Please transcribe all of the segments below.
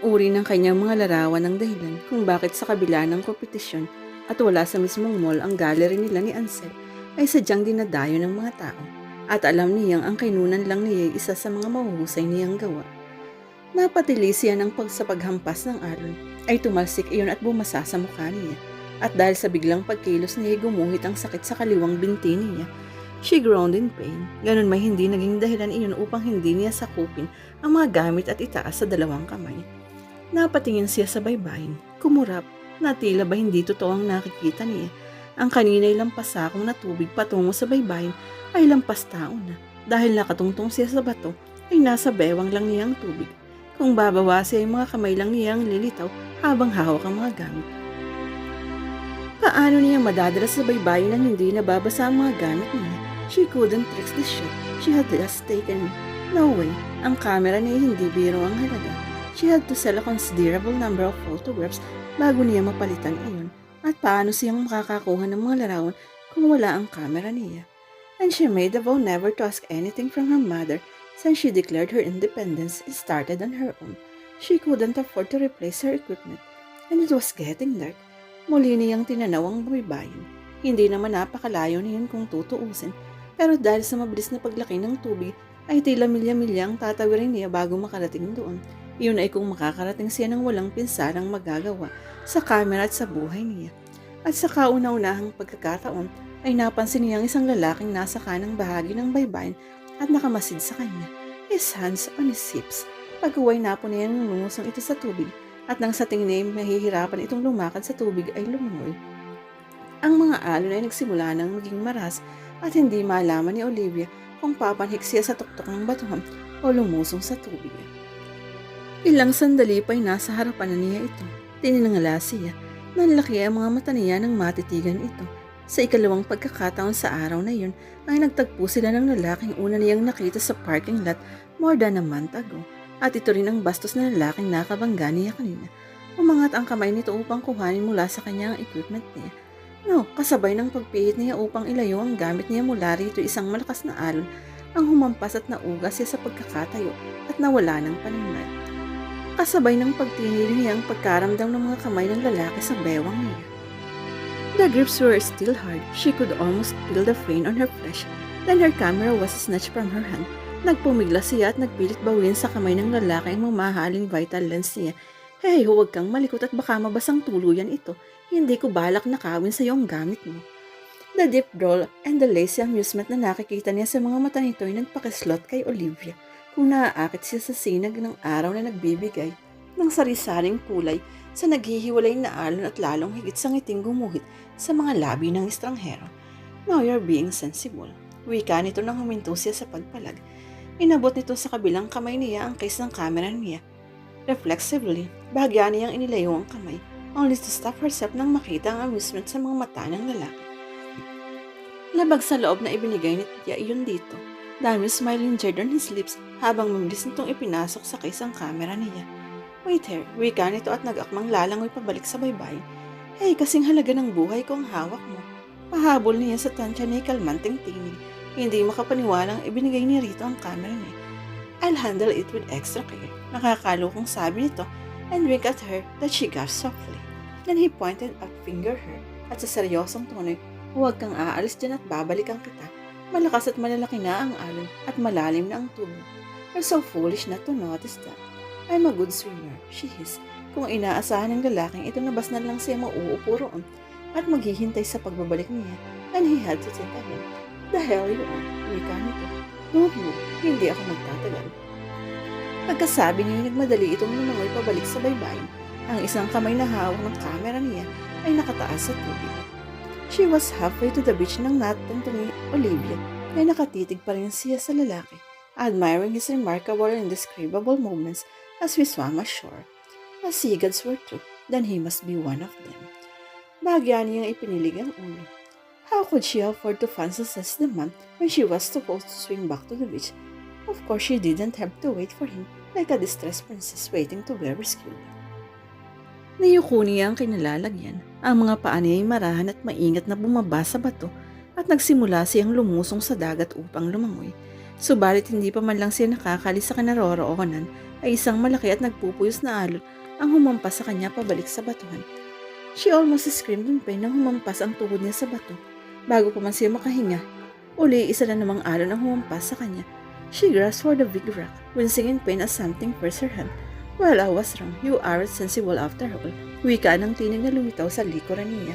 uri ng kanyang mga larawan ng dahilan kung bakit sa kabila ng kompetisyon at wala sa mismong mall ang gallery nila ni Ansel ay sadyang dinadayo ng mga tao at alam niyang ang kainunan lang niya ay isa sa mga mahuhusay niyang gawa. Napatili siya ng pag sa paghampas ng alon ay tumalsik iyon at bumasa sa mukha niya at dahil sa biglang pagkilos niya gumuhit ang sakit sa kaliwang binti niya. She groaned in pain. Ganun may hindi naging dahilan iyon upang hindi niya sakupin ang mga gamit at itaas sa dalawang kamay. Napatingin siya sa baybayin, kumurap, na tila ba hindi totoo ang nakikita niya. Ang kanina'y lampasakong na tubig patungo sa baybayin ay lampas tao na. Dahil nakatungtong siya sa bato, ay nasa bewang lang niya ang tubig. Kung babawasi ay mga kamay lang niya ang lilitaw habang hawak ang mga gamit. Paano niya madadala sa baybayin nang hindi nababasa ang mga gamit niya? She couldn't tricks the shot she had just taken. No way, ang camera niya hindi biro ang halaga. She had to sell a considerable number of photographs bago niya mapalitan iyon. At paano siyang makakakuha ng mga larawan kung wala ang camera niya? And she made a vow never to ask anything from her mother since she declared her independence and started on her own. She couldn't afford to replace her equipment. And it was getting dark. Muli niyang tinanaw ang baybayin. Hindi naman napakalayo niyan kung tutuusin. Pero dahil sa mabilis na paglaki ng tubig, ay tila milya-milya ang tatawirin niya bago makarating doon. Iyon ay kung makakarating siya ng walang pinsalang magagawa sa kamera at sa buhay niya. At sa kauna-unahang pagkakataon ay napansin niyang isang lalaking nasa kanang bahagi ng baybayin at nakamasid sa kanya. His hands on his hips. Pag-uway na po niya nung lumusong ito sa tubig at nang sa tingin niya mahihirapan itong lumakad sa tubig ay lumungoy. Ang mga alon ay nagsimula ng maging maras at hindi malaman ni Olivia kung papanhik siya sa tuktok ng batuhan o lumusong sa tubig. Ilang sandali pa'y nasa harapan na niya ito. Tininangala siya. Nanlaki ang mga mata niya nang matitigan ito. Sa ikalawang pagkakataon sa araw na yun, ay nagtagpo sila ng lalaking una niyang nakita sa parking lot more than a month ago. At ito rin ang bastos na lalaking nakabangga niya kanina. Umangat ang kamay nito upang kuhanin mula sa kanya ang equipment niya. No, kasabay ng pagpihit niya upang ilayo ang gamit niya mula rito isang malakas na alon ang humampas at naugas siya sa pagkakatayo at nawala ng paningnan. Kasabay ng pagtinili niya ang pagkaramdam ng mga kamay ng lalaki sa bewang niya. The grips were still hard. She could almost feel the pain on her flesh. Then her camera was snatched from her hand. Nagpumigla siya at nagpilit bawin sa kamay ng lalaki ang mamahaling vital lens niya. Hey, huwag kang malikot at baka mabasang tuluyan ito. Hindi ko balak nakawin sa iyo ang gamit mo. The deep drawl and the lazy amusement na nakikita niya sa mga mata nito ay nagpakislot kay Olivia kung naaakit siya sa sinag ng araw na nagbibigay ng sarisaring kulay sa naghihiwalay na alon at lalong higit sa ngiting gumuhit sa mga labi ng estranghero. Now you're being sensible. Wika nito nang huminto siya sa pagpalag. Inabot nito sa kabilang kamay niya ang case ng camera niya. Reflexively, bahagya niyang inilayo ang kamay only to stop herself nang makita ang amusement sa mga mata ng lalaki. Labag sa loob na ibinigay ni iyon dito. Dami smiling jeered on his lips habang mabilis nitong ipinasok sa case ang camera niya. Wait here, wika nito at nag-akmang lalangoy pabalik sa baybay. Hey, kasing halaga ng buhay ko ang hawak mo. Pahabol niya sa tansya ni kalmanting tinig. Hindi makapaniwalang ibinigay ni Rito ang camera niya. I'll handle it with extra care. Nakakalukong sabi nito and wink at her that she gasped softly. Then he pointed a finger her at sa seryosong tono, huwag kang aalis dyan at babalikan kita. Malakas at malalaki na ang alon at malalim na ang tubig. You're so foolish not to notice that. I'm a good swimmer, she hissed. Kung inaasahan ng lalaking ito na lang siya mauupo roon at maghihintay sa pagbabalik niya, and he had to think again. The hell you are, wika nito. Don't move, hindi ako magtatagal. Pagkasabi niya, nagmadali itong lumangoy pabalik sa baybayin. Ang isang kamay na hawak ng kamera niya ay nakataas sa tubig. She was halfway to the beach nang natanto ni Olivia ay nakatitig pa rin siya sa lalaki, admiring his remarkable and indescribable movements as we swam ashore. As seagulls were too, then he must be one of them. Bahagya niyang ipinilig ang ulo. How could she afford to fantasize the man when she was supposed to swing back to the beach? Of course, she didn't have to wait for him like a distressed princess waiting to be rescued. Niyuko niya ang kinalalagyan. Ang mga paa niya ay marahan at maingat na bumaba sa bato at nagsimula siyang lumusong sa dagat upang lumangoy. Subalit hindi pa man lang siya nakakali sa kinaroroonan ay isang malaki at nagpupuyos na alon ang humampas sa kanya pabalik sa batuhan. She almost screamed in pain nang humampas ang tuhod niya sa bato. Bago pa man siya makahinga, uli isa na namang alon ang humampas sa kanya. She grasped for the big rock, wincing in pain as something pressed her hand. Well, I was wrong. You aren't sensible after all. Wika ng tinig na lumitaw sa likuran niya.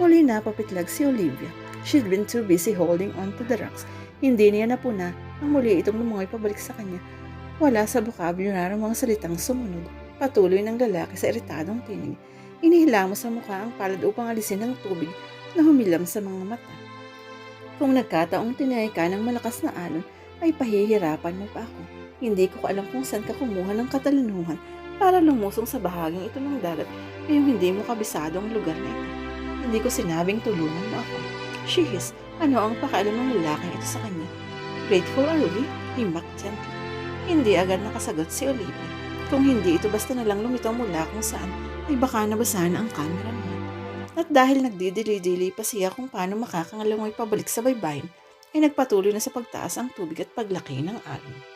Muli na papitlag si Olivia. She'd been too busy holding on to the rocks. Hindi niya napuna ang muli itong lumangoy pabalik sa kanya. Wala sa bokabularyo mga salitang sumunod. Patuloy ng lalaki sa iritadong tinig. Inihilamos sa mukha ang palad upang alisin ng tubig na humilam sa mga mata. Kung nagkataong tinay ka ng malakas na alon, ay pahihirapan mo pa ako. Hindi ko alam kung saan ka kumuha ng katalinuhan para lumusong sa bahaging ito ng dagat ngayong hindi mo kabisado ang lugar na ito. Hindi ko sinabing tulungan mo ako. She hissed, ano ang pakialam ng lalaking ito sa kanya? Grateful are we? Mocked gently. Hindi agad nakasagot si Olivia. Kung hindi ito basta na lang lumitaw mula kung saan, ay baka nabasahan ang camera niya. At dahil nagdidili-dili pa siya kung paano makakangalangoy pabalik sa baybayin, ay nagpatuloy na sa pagtaas ang tubig at paglaki ng alon.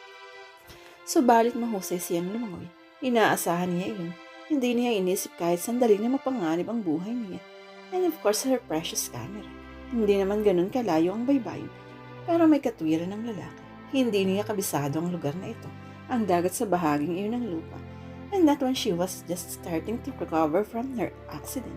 Subalit mahusay siyang lumangoy. Inaasahan niya iyon. Hindi niya inisip kahit sandali na mapanganib ang buhay niya. And of course, her precious camera. Hindi naman ganun kalayo ang baybayin. Pero may katwiran ng lalaki. Hindi niya kabisado ang lugar na ito. Ang dagat sa bahaging iyon ng lupa. And that when she was just starting to recover from her accident,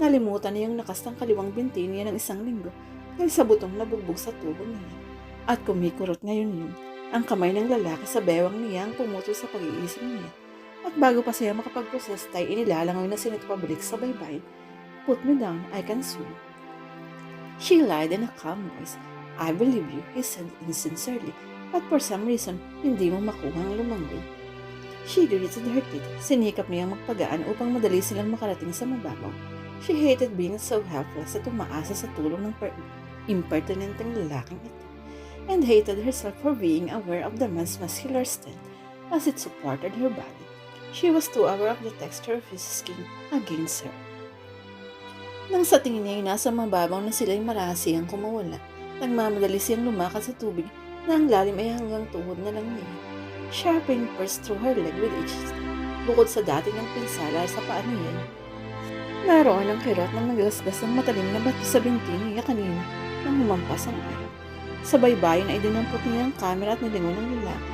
nalimutan niya yung nakastang kaliwang binti niya ng isang linggo dahil sa butong nabugbog sa tuhod niya. At kumikurot ngayon yun. Ang kamay ng lalaki sa bewang niya ang pumutol sa pag-iisip niya. At bago pa siya makapag-process tayo inilalangoy na sinito pabalik sa baybayin, Put me down, I can swim. She lied in a calm voice. I believe you, he said insincerely, but for some reason, hindi mo makuha ang lumangoy. She gritted her teeth. Sinikap niyang magpagaan upang madali silang makarating sa mababaw. She hated being so helpless at umaasa sa tulong ng per- impertinenteng lalaking ito. And hated herself for being aware of the man's muscular strength as it supported her body. She was too aware of the texture of his skin against her. Nang sa tingin niya ay nasa mababaw na sila'y marasi ang kumawala, nagmamadali siyang lumakad sa tubig na ang lalim ay hanggang tuhod na lang niya. Sharp pain burst through her leg with each step, bukod sa dati ng pinsala sa paa niya. Naroon ang kirot ng nagasgas ng matalim na bato sa binti niya kanina nang humampas ang araw. Sa baybayin ay dinampot niya ang kamera at nilingon ng lalaki.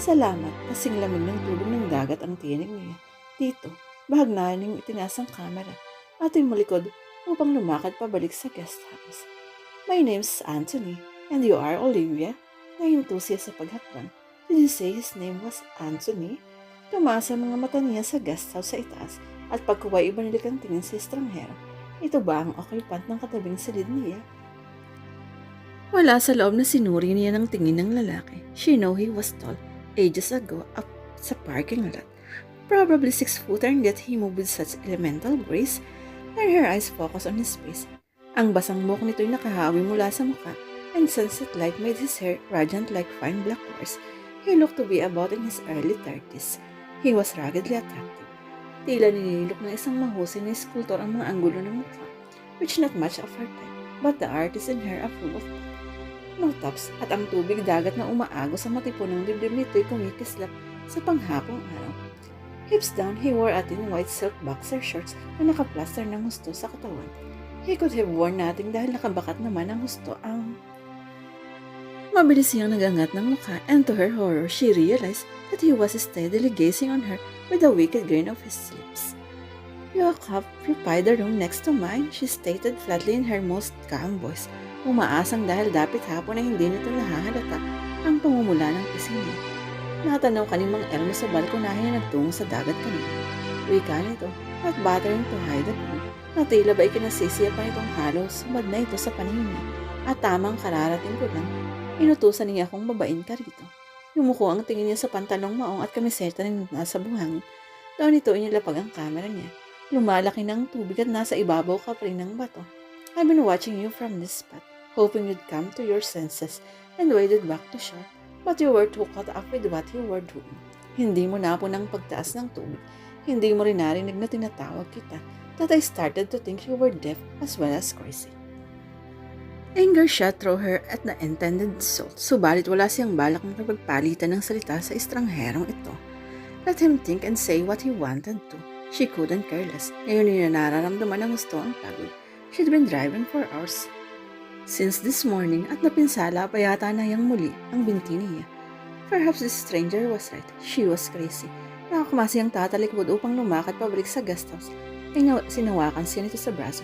Salamat, kasing lamig ng tulog ng dagat ang tinig niya. Dito, bahagnahan niyang itinaas ang kamera at malikod upang lumakad pabalik sa guest house. My name's Anthony, and you are Olivia? Nahinto siya sa paghakbang. Did you say his name was Anthony? Tumasa ang mga mata niya sa guest house sa itaas at pagkuway iba ang tingin sa estranghero. Ito ba ang occupant ng katabing silid niya? Wala sa loob na sinuri niya ng tingin ng lalaki. She know he was tall ages ago up sa parking lot. Probably six-footer and yet he moved with such elemental grace and her eyes focused on his face. Ang basang buhok nito'y nakahawi mula sa mukha and sunset light made his hair radiant like fine black horse. He looked to be about in his early thirties. He was ruggedly attractive. Tila ninilok ng isang mahusay na sculptor ang mga anggulo ng mukha, which not much of her type, but the artist in her approved of that. No tops at ang tubig dagat na umaago sa matipunong dibdib nito'y kumikislap sa panghapong araw. Hips down, he wore a thin white silk boxer shorts na nakaplaster ng husto sa katawan. He could have worn nothing dahil nakabakat naman ang husto ang... Mabilis siyang nagangat ng mukha and to her horror, she realized that he was steadily gazing on her with a wicked grin of his lips. You occupied the room next to mine, she stated flatly in her most calm voice. Umaasang dahil dapit hapon ay hindi nito nahahalata ang pamumula ng pising niya. Natanaw kanimang Elmo sa balkonahe na nagtungo sa dagat kanina. Wika nito at battering to hide the pool na ba ikinasisiya pa itong halos sumad na ito sa paningin niya at tamang kararating ko lang, inutusan niya akong babain ka rito. Yumuko ang tingin niya sa pantalong maong at kamiseta na nasa buhangin. Daw nito inilapag ang kamera niya. Lumalaki ng tubig at nasa ibabaw ka pa rin ng bato. I've been watching you from this spot, hoping you'd come to your senses and waded back to shore. But you were too caught up with what you were doing. Hindi mo napon ang pagtaas ng tubig. Hindi mo rin narinig na tinatawag kita that I started to think you were deaf as well as crazy. Anger shot through her at the intended assault, subalit wala siyang balak makipagpalitan ng salita sa estrangherong ito. Let him think and say what he wanted to. She couldn't care less. Ngayon niya nararamdaman ng gusto ang pagod. She'd been driving for hours. Since this morning at napinsala pa yata na yang muli ang binti niya. Perhaps this stranger was right. She was crazy. Nakakumasi ang tatalikod upang lumakad pabalik sa guest house. Sinawakan siya nito sa braso.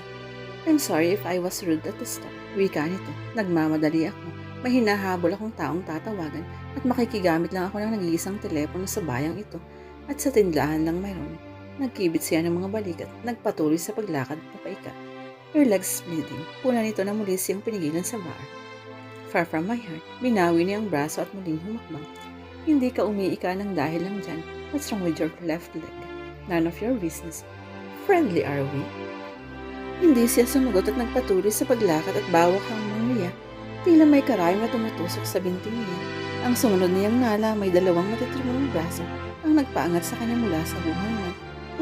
I'm sorry if I was rude at the start. Wika nito. Nagmamadali ako. May hinahabol akong taong tatawagan at makikigamit lang ako ng nag-iisang telepono sa bayang ito at sa tindahan lang mayroon. Nagkibit siya ng mga balik at nagpatuloy sa paglakad papaika. Her legs bleeding. Puna nito na muli siyang pinigilan sa bar. Far from my heart, binawi niya ang braso at muling humakbang. Hindi ka umiika ng dahil lang dyan. What's wrong with your left leg? None of your business. Friendly are we? Hindi siya sumagot at nagpatuloy sa paglakad at bawak hanggang niya. Tila may karayom na tumutusok sa binti niya. Ang sumunod niyang nala may dalawang matitrimong braso ang nagpaangat sa kanya mula sa buhangin.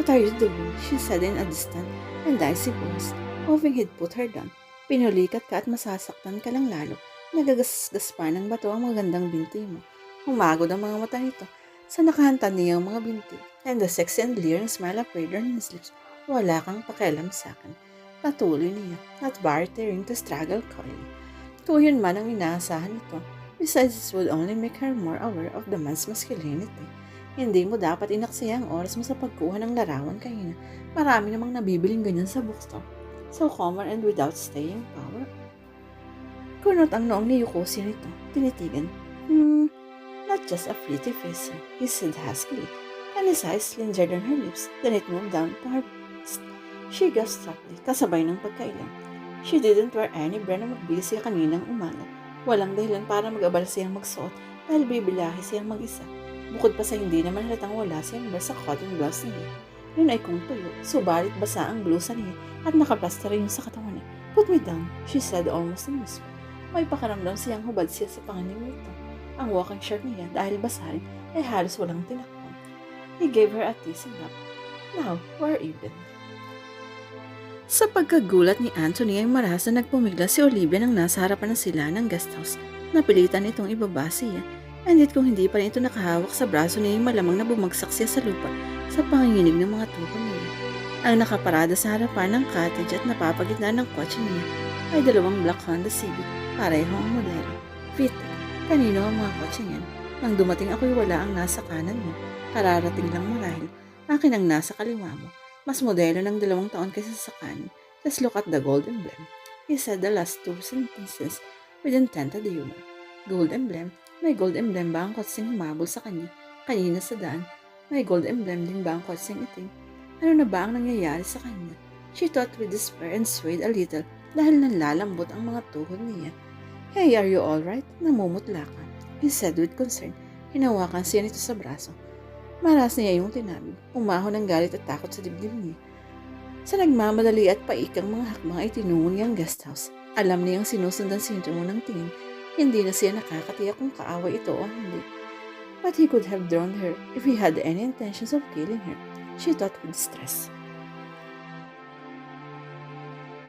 What are you doing? She said in a distant and dicey voice, hoping he'd put her down. Pinulikat ka at masasaktan ka lang lalo. Nagagasgas pa ng bato ang magandang binti mo. Humagod ang mga mata nito sa nakahantad niyang mga binti. And the sexy and leering smile appeared on his lips. Wala kang pakialam sa akin. Patuloy niya, not bartering to struggle coyly. Kung yun man ang inaasahan nito, besides this would only make her more aware of the man's masculinity. Hindi mo dapat inaksaya ang oras mo sa pagkuha ng larawan kanina. Marami namang nabibiling ganyan sa bookstore. So common and without staying power. Kunot ang noong ni Yukosi nito, tinitigan. Hmm, not just a pretty face, he said huskily, and his eyes slingered on her lips, then it moved down to her breast. She gasped softly, kasabay ng pagkailang. She didn't wear any brand na magbili kaninang umaga. Walang dahilan para mag-abala siyang magsuot dahil bibilahi siyang mag-isa. Bukod pa sa hindi naman halatang wala siyang bra sa cotton blouse niya. Yun ay kung tuyo, subalit basa ang blusa niya at nakaplaster rin sa katawan niya. Put me down, she said almost in whisper. May pakaramdam siyang hubad siya sa panganing nito. Ang walking shirt niya dahil basa rin ay halos walang tinakpan. He gave her a teasing lap. Now, we're even. Sa pagkagulat ni Anthony ay marasa nagpumigla si Olivia nang nasa harapan na sila ng guest house. Napilitan itong ibaba siya. And yet kung hindi pa rin ito nakahawak sa braso niya malamang na bumagsak siya sa lupa sa panginginig ng mga tuhod niya. Ang nakaparada sa harapan ng cottage at napapagitna ng kotse niya ay dalawang black Honda Civic, pareho ang modelo. Fit, kanino ang mga kotse niyan? Nang dumating ako'y wala ang nasa kanan mo. Kararating lang marahil. Akin ang nasa kaliwa mo. Mas modelo ng dalawang taon kaysa sa kanin. Just look at the gold emblem. He said the last two sentences with intended humor. Gold emblem? May gold emblem ba ang kotseng humabol sa kanya? Kanina sa daan, may gold emblem din ba ang kotseng itim? Ano na ba ang nangyayari sa kanya? She thought with despair and swayed a little dahil nanlalambot ang mga tuhod niya. Hey, are you alright? Namumutla ka. He said with concern. Hinawakan siya nito sa braso. Maras niya yung tinabig. Umahon ng galit at takot sa dibdib niya. Sa nagmamadali at paikang mga hakbang ay tinungo niya ang guest house. Alam niyang sinusundan si mo ng tingin. Hindi na siya nakakatiyak kung kaaway ito o hindi. But he could have drawn her if he had any intentions of killing her. She thought with stress.